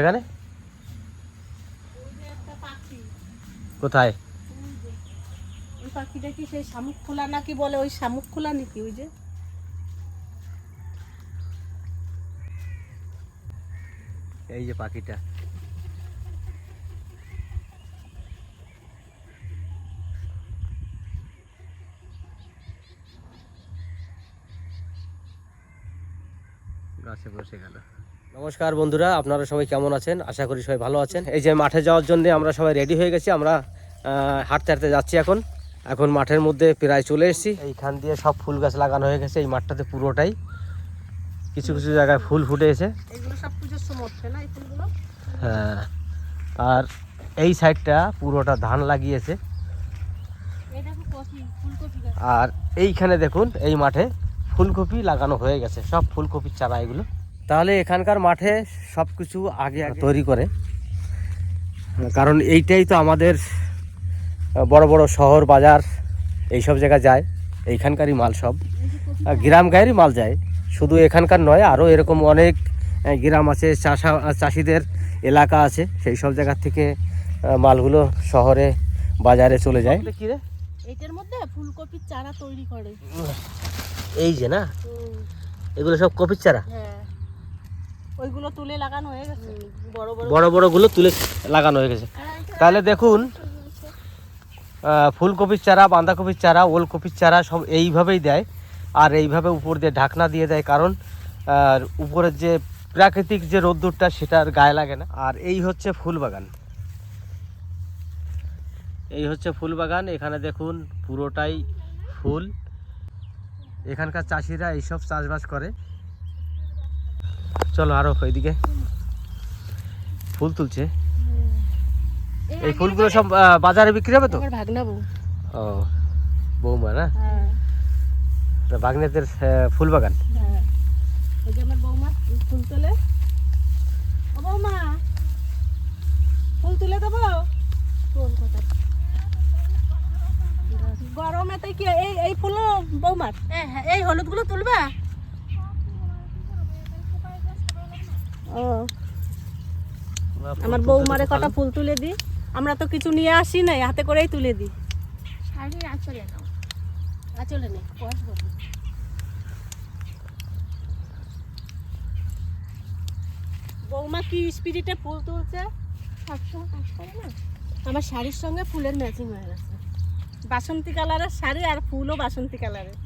এখানে? কোথায়? ওই পাখিটা কি সেই শামুক খোলা নাকি বলে? ওই শামুক খোলা নাকি ওই যে? এই যে পাখিটা। গাছে বসে গেল। নমস্কার বন্ধুরা আপনারা সবাই কেমন আছেন? আশা করি সবাই ভালো আছেন। এই যে মাঠে যাওয়ার জন্য আমরা সবাই রেডি হয়ে গেছি আমরা হাঁটতে হাঁটতে যাচ্ছি এখন। এখন মাঠের মধ্যে প্রায় চলে এসেছি। এইখান দিয়ে সব ফুল গাছ লাগানো হয়ে গেছে এই মাঠটাতে পুরোটাই। কিছু কিছু জায়গায় ফুল এই ফুলগুলো? হ্যাঁ আর এই সাইডটা পুরোটা ধান লাগিয়েছে। আর এইখানে দেখুন এই মাঠে ফুলকপি লাগানো হয়ে গেছে সব ফুলকপির চারা এগুলো। তাহলে এখানকার মাঠে সব কিছু আগে তৈরি করে। কারণ এইটাই তো আমাদের বড় বড় শহর বাজার এই সব জায়গায় যায়। এইখানকারই মাল সব। গ্রাম গায়েরই মাল যায়। শুধু এখানকার নয় আরও এরকম অনেক গ্রাম আছে চাষা চাষিদের এলাকা আছে। সেই সব জায়গা থেকে মালগুলো শহরে বাজারে চলে যায়। মধ্যে ফুলকপির চারা তৈরি করে। এই যে না? এগুলো সব কপির চারা? হ্যাঁ। ওইগুলো তুলে লাগানো হয়ে গেছে। বড় বড়। বড় বড়গুলো তুলে লাগানো হয়ে গেছে। তাহলে দেখুন ফুলকপির চারা বাঁধাকপির চারা ওলকপির চারা সব এইভাবেই দেয়। আর এইভাবে উপর দিয়ে ঢাকনা দিয়ে দেয় কারণ আর উপরের যে প্রাকৃতিক যে রোদ্দুরটা সেটার গায়ে লাগে না। আর এই হচ্ছে ফুল বাগান এই হচ্ছে ফুল বাগান এখানে দেখুন পুরোটাই ফুল। এখানকার চাষিরা এইসব চাষবাস করে। চলো আরও ওইদিকে। ফুল তুলছে। এই ফুলগুলো সব বাজারে বিক্রি হবে তো? ও বৌমা না? হ্যাঁ। ফুল বাগান? হ্যাঁ। ওই যে আমার বৌমা ফুল তোলে। বৌমা ফুল তুলে দেবো? ফুল কোথায়? কি এই এই ফুল বৌমার? হ্যাঁ এই হলুদগুলো তুলবা? ও। আমার বৌমারে কটা ফুল তুলে দি। আমরা তো কিছু নিয়ে আসি নাই হাতে করেই তুলে দিই শাড়ির আঁচলে নাও। আচলে নেই বস বস। বৌমা কি স্পিরিটে ফুল তুলছে? সবসময় কাজ করে না। আমার শাড়ির সঙ্গে ফুলের ম্যাচিং হয়ে গেছে। বাসন্তী কালারের শাড়ি আর ফুলও বাসন্তী কালারের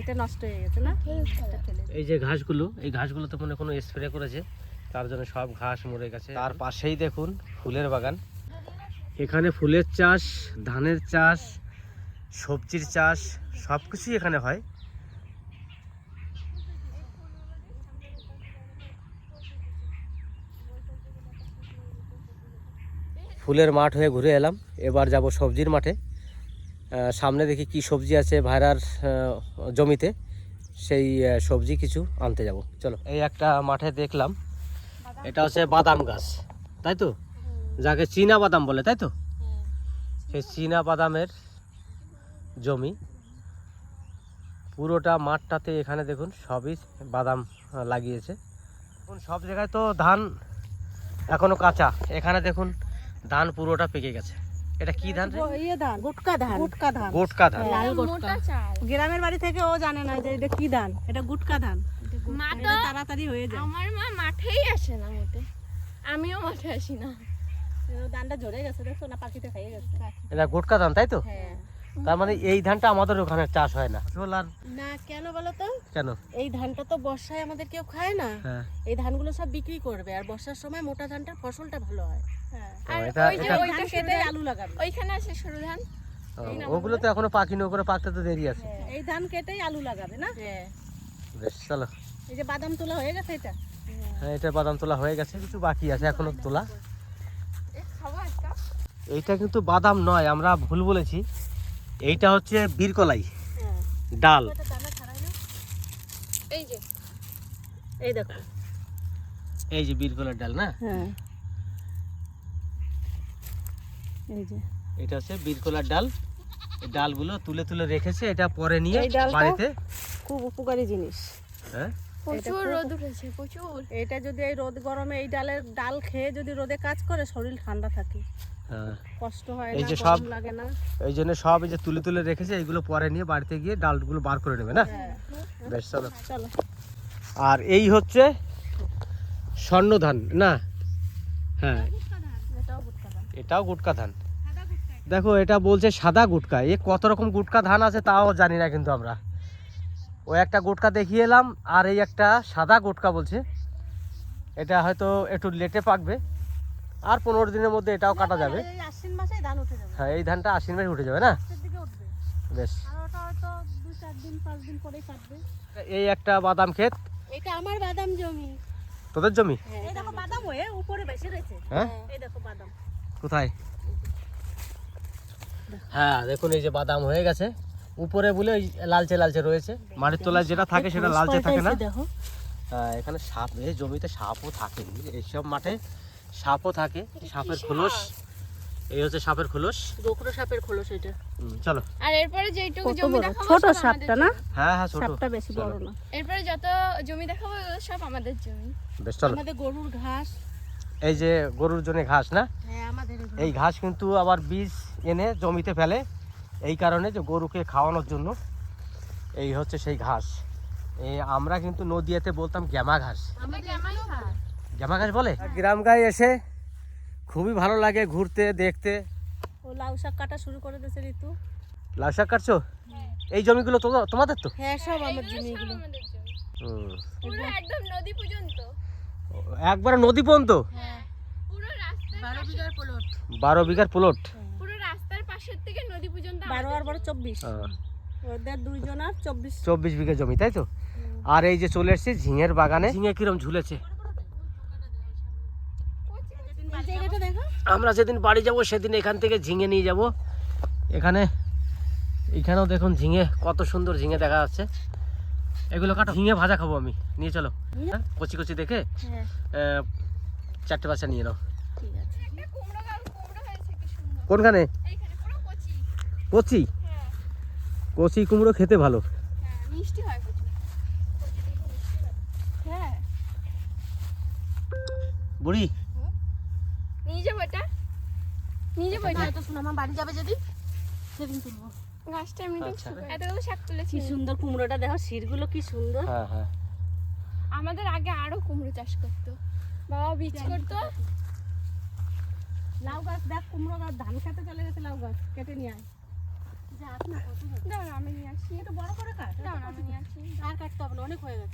এটা নষ্ট হয়ে গেছে না? দিই। এই যে ঘাসগুলো এই ঘাসগুলো তো মনে হয় কোনো স্প্রে করেছে? তার জন্য সব ঘাস মরে গেছে। তার পাশেই দেখুন ফুলের বাগান। এখানে ফুলের চাষ, ধানের চাষ, সবজির চাষ সব কিছুই এখানে হয়। ফুলের মাঠ হয়ে ঘুরে এলাম। এবার যাব সবজির মাঠে। সামনে দেখি কি সবজি আছে ভাইরার জমিতে। সেই সবজি কিছু আনতে যাব। চলো। এই একটা মাঠে দেখলাম। এটা হচ্ছে বাদাম গাছ তাই তো? যাকে চীনা বাদাম বলে তাই তো? সেই চীনা বাদামের জমি। পুরোটা মাঠটাতে এখানে দেখুন সবই বাদাম লাগিয়েছে। এখন সব জায়গায় তো ধান এখনও কাঁচা। এখানে দেখুন ধান পুরোটা পেকে গেছে। এটা কি ধান ইয়ে ধান গুটকা ধান। গুটকা ধান। গোটকা ধান লাল মোটা গ্রামের বাড়ি থেকে ও জানে না যে এটা কি ধান এটা গুটকা ধান। মা তো তাড়াতাড়ি হয়ে যায়। আমার মা মাঠেই আসে না মোটে। আমিও মাঠে আসি না। ধানটা ঝরে গেছে দেখছ না পাখিতে খেয়ে গেছে? এটা গোটকা ধান তাই তো? হ্যাঁ। তার মানে এই ধানটা আমাদের ওখানে চাষ হয় না। কেন বলো তো? কেন? এই ধানটা তো বর্ষায় আমাদের কেউ খায় না। হ্যাঁ। এই ধানগুলো সব বিক্রি করবে আর বর্ষার সময় মোটা ধানটার ফসলটা ভালো হয়। হ্যাঁ। আর ওই যে ওইটা ধান কেটে কেটে আলু লাগাবে। ওইখানে আছে সরু ধান। ওগুলো তো এখনও পাকিনি করে পাকতে তো দেরি আছে। এই ধান কেটেই আলু লাগাবে না? হ্যাঁ। বেশ চলো। এই যে বাদাম তোলা হয়ে গেছে এটা? হ্যাঁ এটা বাদাম তোলা হয়ে গেছে কিছু বাকি আছে এখনও তোলা। এইটা কিন্তু বাদাম নয় আমরা ভুল বলেছি। এইটা হচ্ছে বীরকলাই হ্যাঁ। ডাল। এই যে এই দেখো। এই যে বীরকলার ডাল না? হ্যাঁ। এই যে। এটা হচ্ছে বীরকলার ডাল। এই ডালগুলো তুলে তুলে রেখেছে এটা পরে নিয়ে বাড়িতে। খুব উপকারী জিনিস। হ্যাঁ? প্রচুর রোদ উঠেছে প্রচুর। এটা যদি এই রোদ গরমে এই ডালের ডাল খেয়ে যদি রোদে কাজ করে শরীর ঠান্ডা থাকে। হ্যাঁ। কষ্ট হয় এই যে সব- লাগে না। এই জন্য সব এই যে তুলে তুলে রেখেছে এইগুলো পরে নিয়ে বাড়িতে গিয়ে ডালগুলো বার করে নেবে না? হ্যাঁ। বেশ চলো। চলো। আর এই হচ্ছে স্বর্ণ ধান না? হ্যাঁ। এটাও গুটকা ধান। দেখো এটা বলছে সাদা গুটকা। এ কত রকম গুটকা ধান আছে তাও জানি না কিন্তু আমরা। ও একটা গুটকা দেখিয়ে এলাম আর এই একটা সাদা গুটকা বলছে। এটা হয়তো একটু লেটে পাকবে আর পনেরো দিনের মধ্যে এটাও কাটা যাবে। হ্যাঁ এই ধানটা আশ্বিন মাসে উঠে যাবে না? বেশ। এই একটা বাদাম ক্ষেত। এটা আমার বাদাম জমি। তোদের জমি? এই দেখো বাদাম হয়ে উপরে বেশি রয়েছে। হ্যাঁ এই দেখো বাদাম। কোথায়? হ্যাঁ দেখুন এই যে বাদাম হয়ে গেছে। উপরে বলে ওই লালচে লালচে রয়েছে। মাটির তলায় যেটা থাকে সেটা লালচে থাকে না? এখানে সাপ এই জমিতে সাপও থাকে। এইসব মাঠে সাপও থাকে। সাপের খোলস। এই হচ্ছে সাপের খোলস। গোখরো সাপের খোলস এটা। চলো। আর এরপরে যেইটুকু কত জমি দেখাবো ছোট সাপটা না? হ্যাঁ হ্যাঁ ছোট। সাপটা বেশি বড় না। এরপরে যত জমি দেখাবো সব আমাদের জমি। বেশ চলো। আমাদের গরুর ঘাস। এই যে গরুর জন্য ঘাস না? হ্যাঁ আমাদের এই ঘাস কিন্তু আবার বীজ এনে জমিতে ফেলে। এই কারণে যে গরুকে খাওয়ানোর জন্য এই হচ্ছে সেই ঘাস। এই আমরা কিন্তু নদিয়াতে বলতাম গ্যামা ঘাস। গ্যামা ঘাস বলে? গ্রাম গায়ে এসে খুবই ভালো লাগে ঘুরতে দেখতে। ও লাউ শাক কাটা শুরু করে দিয়েছে ঋতু। লাউ শাক কাটছো? এই জমিগুলো তো তোমাদের তো? হ্যাঁ সব আমার এগুলো জমি সব এগুলো। আমাদের জমি। হুম। পুরো একদম নদী পর্যন্ত। একবারে নদী পর্যন্ত? হ্যাঁ। পুরো বিঘার প্লট। বারো বিঘার প্লট। রাস্তার পাশের থেকে নদী পর্যন্ত বারো আর বারো চব্বিশ। হ্যাঁ। ওদের চব্বিশ। চব্বিশ বিঘা জমি তাই তো? আর এই যে চলে এসেছি ঝিঙের বাগানে। ঝিঙে কিরম ঝুলেছে? আমরা যেদিন বাড়ি যাব সেদিন এখান থেকে ঝিঙে নিয়ে যাব। এখানে এখানেও দেখুন ঝিঙে কত সুন্দর ঝিঙে দেখা যাচ্ছে। এগুলো কাটো। ঝিঙে ভাজা খাব আমি। নিয়ে চলো। হ্যাঁ, কচি কচি দেখে হ্যাঁ। চারটে বাচ্চা নিয়ে নাও। ঠিক আছে। একটা কুমড়ো গাছ কুমড়ো হয়েছে কি সুন্দর। কোনখানে? কচি? হ্যাঁ কচি কুমড়ো খেতে ভালো। হ্যাঁ মিষ্টি হয় হ্যাঁ। বুড়ি। নিয়ে যাব এটা। নিয়ে যাব এটা। তো শোনো আমার বাড়ি যাবে যদি সেদিন তুলবো গাছটা এমনিতে আচ্ছা। এতগুলো শাক তুলেছি। কি সুন্দর কুমড়োটা দেখো শিরগুলো কি সুন্দর। হ্যাঁ হ্যাঁ। আমাদের আগে আরও কুমড়ো চাষ করতো। বাবা বীজ করতো। লাউ গাছ দেখ কুমড়ো গাছ ধান খেতে চলে গেছে লাউ গাছ কেটে নিয়ে আয়।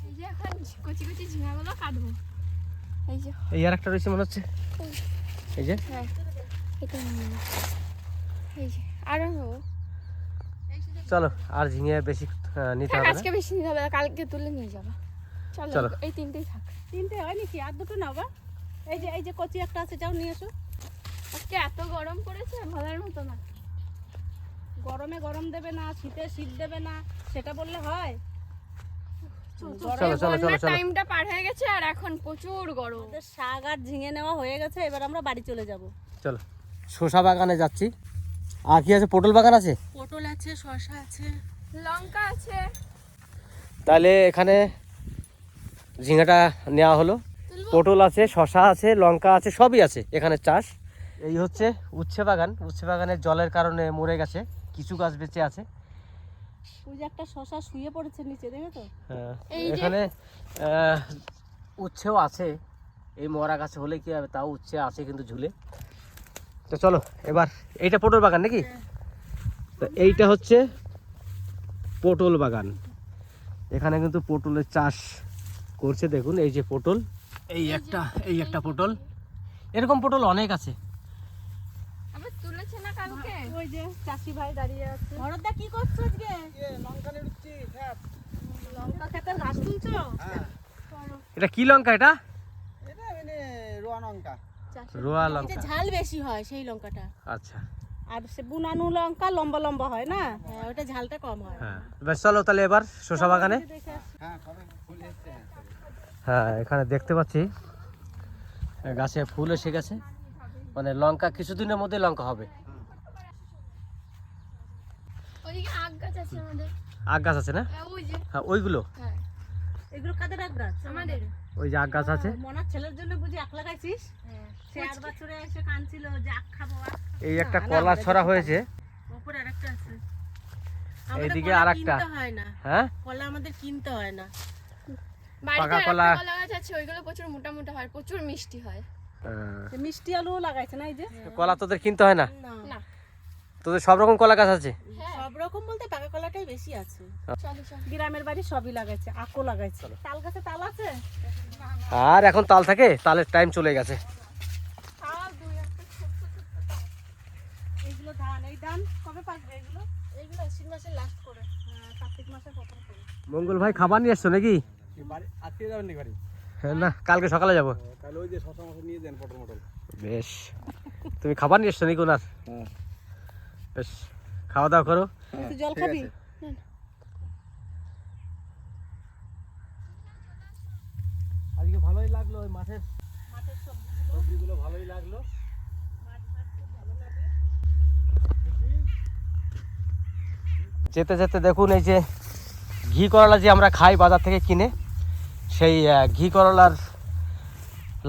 এই যে এখন কচি কচি ঝিঙাগুলো কাটবো। এই যে। এই আর একটা রয়েছে মনে হচ্ছে। এই যে। হ্যাঁ এটা নিয়ে নাও। এই যে আরও নেব চলো আর ঝিঙে বেশি নিতে হবে আজকে বেশি নিতে হবে কালকে তুলে নিয়ে যাব। চলো। এই তিনটেই থাক। তিনটে হয় নাকি? আর দুটো নাও বা। এই যে এই যে কচি একটা আছে যাও নিয়ে এসো। আজকে এত গরম পড়েছে ভালোর মতো না। গরমে গরম দেবে না শীতে শীত দেবে না সেটা বললে হয়? চলো চলো চলো চলো টাইমটা পার হয়ে গেছে আর এখন প্রচুর গরম। আমাদের শাক আর ঝিঙে নেওয়া হয়ে গেছে এবার আমরা বাড়ি চলে যাব। চলো শসা বাগানে যাচ্ছি। আর কি আছে পটল বাগান আছে? পটল আছে শসা আছে। লঙ্কা আছে। তাহলে এখানে ঝিঙেটা নেওয়া হলো। পটল আছে শশা আছে লঙ্কা আছে সবই আছে এখানে চাষ। এই হচ্ছে উচ্ছে বাগান। উচ্ছে বাগানের জলের কারণে মরে গেছে। কিছু গাছ বেঁচে আছে। ওই যে একটা শসা শুয়ে পড়েছে নিচে দেখে তো হ্যাঁ, এখানে উচ্ছেও আছে। এই মরা গাছে হলে কি হবে? তাও উচ্ছে আছে কিন্তু ঝুলে। তো চলো এবার এইটা পটল বাগান নাকি? তো এইটা হচ্ছে পটল বাগান। এখানে কিন্তু পটলের চাষ করছে দেখুন এই যে পটল। এই একটা এই একটা পটল। এরকম পটল অনেক আছে। আবার না কালকে ওই যে চাষি ভাই দাঁড়িয়ে আছে। ভরতদা কি করছ আজকে? লঙ্কা খেতের ঘাস তুলছো? এটা কি লঙ্কা এটা? চাষি রোয়া এই যে লঙ্কা। ঝাল বেশি হয় সেই লঙ্কাটা। আচ্ছা। আর সে বুনানু লঙ্কা লম্বা লম্বা হয় না? হ্যাঁ। ওটা ঝালটা কম হয়। হ্যাঁ। বেশ চলো তাহলে এবার শসা বাগানে। হ্যাঁ এখানে দেখতে পাচ্ছি। গাছে ফুল এসে গেছে। মানে লঙ্কা কিছুদিনের মধ্যে লঙ্কা হবে। আগ গাছ আছে না? হ্যাঁ, ওই যে। হ্যাঁ ওইগুলো? হ্যাঁ। এগুলো কাদের গাছ? আমাদের। ওই যে আগ গাছ আছে। মনার ছেলের জন্য বুঝি আখ লাগাইছিস? হ্যাঁ। সে বছরে এসে কানছিল যে আখ খাব এই একটা কলা আমাদের ছড়া হয়েছে। ওপরে আরেকটা আছে। এইদিকে আরেকটা। কিনতে হয় না। হ্যাঁ? কলা আমাদের কিনতে হয় না। পাকা কলা- গাছ আছে ওইগুলো প্রচুর মোটা মোটা হয় প্রচুর মিষ্টি হয়। মিষ্টি আলুও লাগাইছে না এই যে? কলা তোদের কিনতে হয় না। না। তোদের সব রকম কলা গাছ আছে? হ্যাঁ। সব রকম বলতে পাকা কলাটাই বেশি আছে। চলো গ্রামের বাড়ি সবই লাগাইছে আকও লাগাইছে। তাল গাছে তাল আছে? আর এখন তাল থাকে তালের টাইম চলে গেছে। আর দুই একটা ছোট ছোট তাল। এইগুলো ধান এই ধান কবে পাকবে এগুলো? এইগুলো আশ্বিন মাসের লাস্ট করে। হ্যাঁ, কার্তিক মাসের প্রথম করে। মঙ্গল ভাই খাবার নিয়ে এসছো নাকি? আজকে যাবেন নি বাড়ি? হ্যাঁ, না কালকে সকালে যাব। বেশ। তুমি খাবার নিয়ে এসছো নাকি ওনার? হ্যাঁ। বেশ খাওয়া দাওয়া করো জল খাবি? আজকে ভালোই লাগল ওই মাঠের মাঠের সবজি সবজিগুলো ভালোই লাগল। যেতে যেতে দেখুন এই যে ঘি করলা যে আমরা খাই বাজার থেকে কিনে সেই ঘি করলার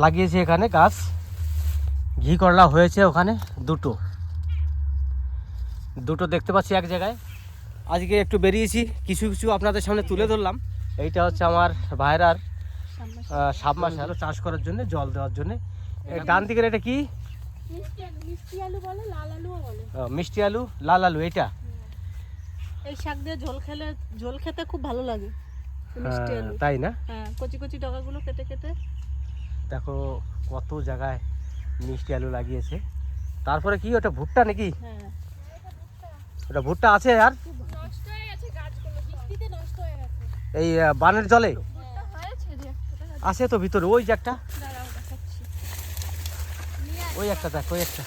লাগিয়েছি এখানে গাছ। ঘি করলা হয়েছে ওখানে দুটো। দুটো দেখতে পাচ্ছি এক জায়গায়। আজকে একটু বেরিয়েছি কিছু কিছু আপনাদের সামনে তুলে ধরলাম। এইটা হচ্ছে আমার ভাইরার সাবমার্শাল চাষ করার জন্য জল দেওয়ার জন্য। ডান দিকের এটা কি? মিষ্টি মিষ্টি আলু লাল আলুও বলে। আহ, মিষ্টি আলু লাল এটা এই শাক দিয়ে ঝোল খেলে ঝোল খেতে খুব ভালো লাগে মিষ্টি হ্যাঁ, আলু। তাই না? হ্যাঁ কচি কচি ডগাগুলো কেটে কেটে। দেখো কত জায়গায় মিষ্টি আলু লাগিয়েছে। তারপরে কি ওটা ভুট্টা নাকি? হ্যাঁ। ওটা ভুট্টা আছে আর? এই বানের জলে? আছে তো ভিতরে, ওই যে একটা। ওই একটা দেখ, ওই একটা।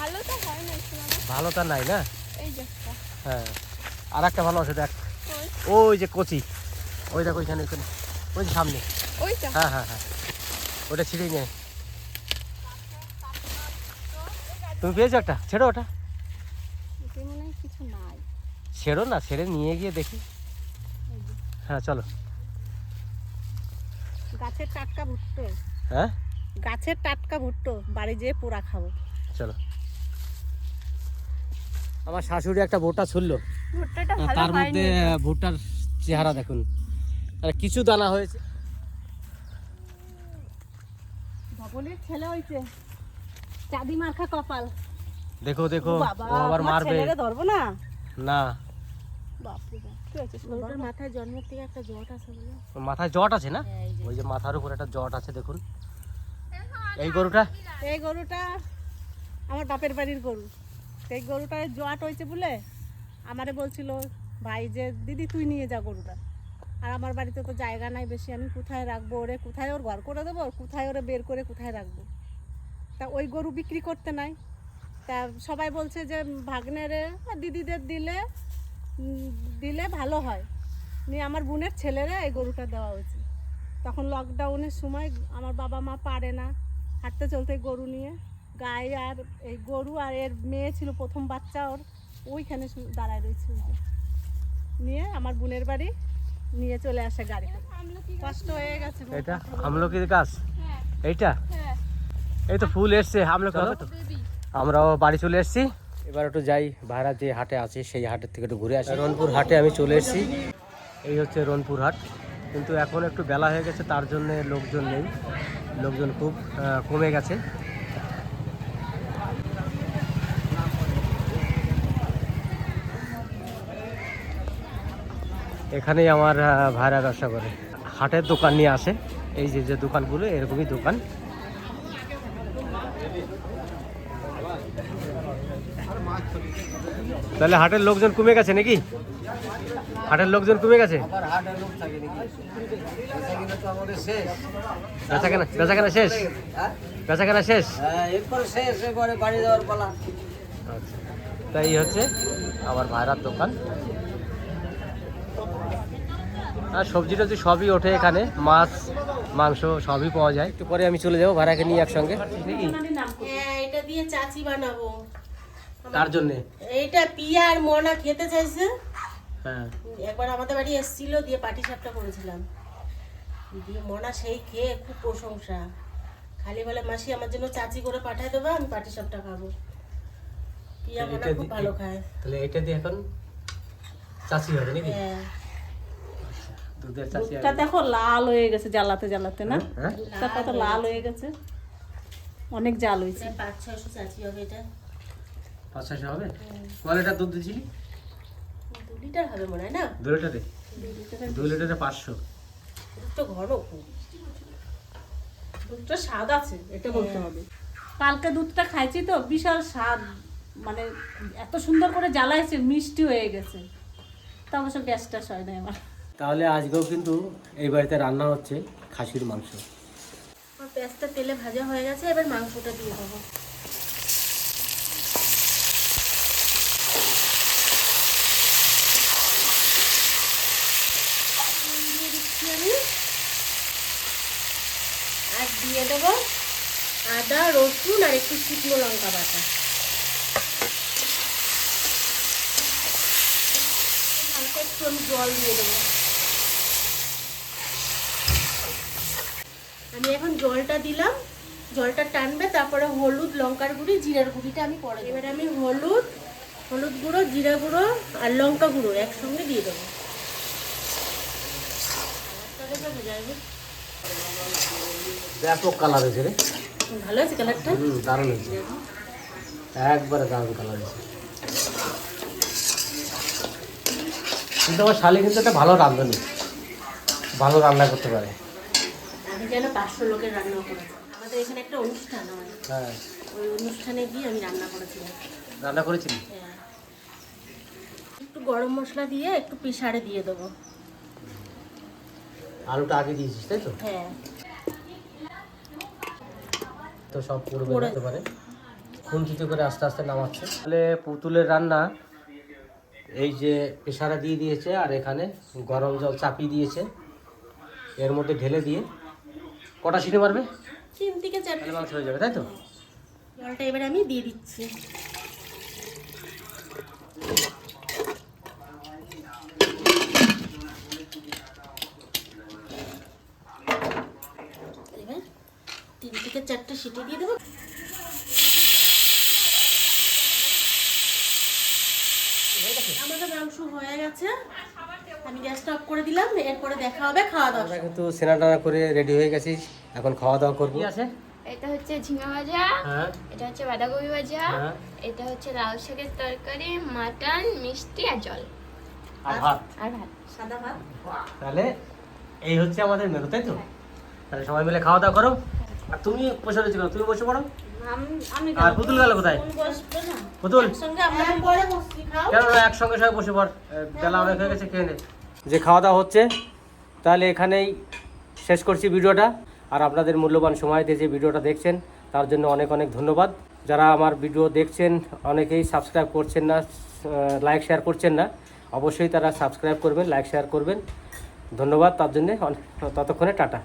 ভালো তো না একটু। ভালো তা নাই না? হ্যাঁ। আর একটা ভালো আছে, দেখ। ওই যে কচি। ওই দেখ, ওইখানে ওইখানে। ওই যে সামনে। হ্যাঁ হ্যাঁ হ্যাঁ। ওটা ছিঁড়েই নেয় তুমি পেয়েছ একটা? ছেড়ো ওটা। মনে হয় কিছু নাই। ছেড়ো না ছেড়ে নিয়ে গিয়ে দেখি। হ্যাঁ চলো। গাছের টাটকা ভুট্টো। হ্যাঁ? গাছের টাটকা ভুট্টো বাড়ি যেয়ে পোড়া খাব। চলো। আমার শাশুড়ি একটা ভুট্টা ছুললো তার মধ্যে ভুট্টার চেহারা দেখুন। আর কিছু দানা হয়েছে। ভগলের ছেলে হইছে। চাঁদি মার্কা কপাল। দেখো দেখো ও আবার মারবে। ধরবো না? না। মাথায় জন্মের থেকে একটা জট আছে বলে। মাথায় জট আছে না? ওই যে মাথার উপর একটা জট আছে দেখুন। এই গরুটা? এই গরুটা আমার বাপের বাড়ির গরু। এই গরুটার জট হয়েছে বলে আমারে বলছিল ভাই যে দিদি তুই নিয়ে যা গরুটা। আর আমার বাড়িতে তো জায়গা নাই বেশি আমি কোথায় রাখব ওরে? কোথায় ওর ঘর করে দেবো? কোথায় ওরে বের করে কোথায় রাখব? তা ওই গরু বিক্রি করতে নাই। তা সবাই বলছে যে ভাগ্নেরে দিদিদের দিলে দিলে ভালো হয়। নিয়ে আমার বোনের ছেলেরা এই গরুটা দেওয়া হয়েছে। তখন লকডাউনের সময় আমার বাবা মা পারে না হাঁটতে চলতে গরু নিয়ে। গায়ে আর এই গরু আর এর মেয়ে ছিল প্রথম বাচ্চা ওর ওইখানে দাঁড়ায় রয়েছে নিয়ে আমার বোনের বাড়ি নিয়ে চলে আসে গাড়ি কষ্ট হয়ে গেছে এটা আমলকির গাছ? হ্যাঁ। এইটা? হ্যাঁ। এই তো ফুল এসছে আমলকি হবে তো বেবি আমরাও বাড়ি চলে এসেছি। এবার একটু যাই, ভাড়া যে হাটে আছে, সেই হাটের থেকে একটু ঘুরে আসি। রনপুর হাটে আমি চলে এসেছি। এই হচ্ছে রনপুর হাট। কিন্তু এখন একটু বেলা হয়ে গেছে, তার জন্য লোকজন নেই। লোকজন খুব কমে গেছে। এখানেই আমার ভাড়া ব্যবসা করে। হাটের দোকান নিয়ে আসে। এই যে যে দোকানগুলো, এরকমই দোকান। তাহলে হাটের লোকজন কমে গেছে নাকি? হাটের লোকজন কমে গেছে? বেচা কেনা বেচা কেনা শেষ? কেনা শেষ? আচ্ছা। তাই হচ্ছে আমার ভাইরার দোকান। আর সবজি টবজি সবই ওঠে এখানে। মাছ মাংস সবই পাওয়া যায়। একটু পরে আমি চলে যাব ভাড়াকে নিয়ে একসঙ্গে। নাকি হ্যাঁ এটা দিয়ে চাচি বানাবো। তার জন্যে? এইটা পিয়া আর মনা খেতে চাইছে। হ্যাঁ। একবার আমাদের বাড়ি এসেছিল দিয়ে পাটি সাপটা করেছিলাম। দিয়ে মনা সেই খেয়ে খুব প্রশংসা। খালি বলে মাসি আমার জন্য চাচি করে পাঠায় দেবো আমি পাটি সবটা খাব। পিয়া মনা খুব ভালো খায়। তাহলে এটা দিয়ে এখন চাষি হবে নাকি? হ্যাঁ। দুধের দেখো লাল হয়ে গেছে জ্বালাতে জ্বালাতে না? হ্যাঁ দুধটা কত লাল হয়ে গেছে। অনেক জাল হয়েছে। পাঁচ ছয়শো চাচি হবে এটা। পাঁচ ছয়শো হবে? কয় লিটার দুধ দিয়েছিলি দু লিটার হবে মনে হয় না? দু লিটারে দু। লিটারে পাঁচশো। দুধটা ঘন খুব। দুধটা স্বাদ আছে এটা বলতে হবে। কালকে দুধটা খাইছি তো বিশাল স্বাদ মানে এত সুন্দর করে জ্বালাইছে মিষ্টি হয়ে গেছে। তা অবশ্য গ্যাসটা সয় নাই আমার। তাহলে আজকেও কিন্তু এই বাড়িতে রান্না হচ্ছে খাসির মাংস। আমার পেঁয়াজটা তেলে ভাজা হয়ে গেছে এবার মাংসটা দিয়ে দেবো দিয়ে দিচ্ছি আমি আর দিয়ে দেবো আদা, রসুন আর একটু শুকনো লঙ্কা বাটা। আমি জল দিয়ে দেবো। আমি এখন জলটা দিলাম। জলটা টানবে, তারপরে হলুদ লঙ্কার গুঁড়ি, জিরার গুঁড়িটা আমি পরে। এবারে আমি হলুদ হলুদ গুঁড়ো, জিরা গুঁড়ো আর লঙ্কা গুঁড়ো একসঙ্গে দিয়ে দেবো। দেখো কালার হয়েছে রে। ভালো আছে কালারটা হুম দারুণ হয়েছে। একবারে দারুণ কালার হয়েছে। কিন্তু আমার শালি কিন্তু একটা ভালো রাঁধুনি ভালো রান্না করতে পারে। আমি যেন পাঁচশো লোকের রান্না করেছি আমাদের এখানে একটা অনুষ্ঠান হয়। হ্যাঁ। ওই অনুষ্ঠানে গিয়ে আমি রান্না করেছিলাম রান্না করেছিলি হ্যাঁ। একটু গরম মশলা দিয়ে একটু পিসারে দিয়ে দেবো। আলুটা আগে দিয়েছিস তাই তো? হ্যাঁ। তো সব পুরো বেরোতে পারে খুন্তিতে করে আস্তে আস্তে নামাচ্ছে। তাহলে পুতুলের রান্না এই যে পেশারা দিয়ে দিয়েছে আর এখানে গরম জল চাপিয়ে দিয়েছে। এর মধ্যে ঢেলে দিয়ে কটা সিটি মারবে? তিন থেকে চারটে মাংস হয়ে যাবে তাই তো? জলটা এবারে আমি দিয়ে দিচ্ছি এবার তিন থেকে চারটে সিটি দিয়ে দেবো। আমাদের মাংস হয়ে গেছে। আমি গ্যাসটা অফ করে দিলাম এরপরে দেখা হবে খাওয়া দাওয়া। আমরা কিন্তু সেনা টানা করে রেডি হয়ে গেছি। এখন খাওয়া দাওয়া করব। আছে? এটা হচ্ছে ঝিঙা ভাজা হ্যাঁ। এটা হচ্ছে বাঁধাকপি ভাজা হ্যাঁ। এটা হচ্ছে লাউ শাকের তরকারি মাটন মিষ্টি আর জল। আর ভাত? আর ভাত। সাদা ভাত। তাহলে এই হচ্ছে আমাদের মেনু তাই তো? তাহলে সবাই মিলে খাওয়া দাওয়া করো। আর তুমি বসে রয়েছো কেন? তুমি বসে পড়ো। আর পুতুল গেল কোথায়? পুতুল সঙ্গে আমরা পরে বসছি খাও। কেন একসঙ্গে সবাই বসে পড়। বেলা অনেক হয়ে গেছে খেয়ে নে। যে খাওয়া দাওয়া হচ্ছে তাহলে এখানেই শেষ করছি ভিডিওটা। আর আপনাদের মূল্যবান সময় দিয়ে যে ভিডিওটা দেখছেন তার জন্য অনেক অনেক ধন্যবাদ। যারা আমার ভিডিও দেখছেন অনেকেই সাবস্ক্রাইব করছেন না লাইক শেয়ার করছেন না অবশ্যই তারা সাবস্ক্রাইব করবেন লাইক শেয়ার করবেন। ধন্যবাদ তার জন্যে অনেক- ততক্ষণে টাটা।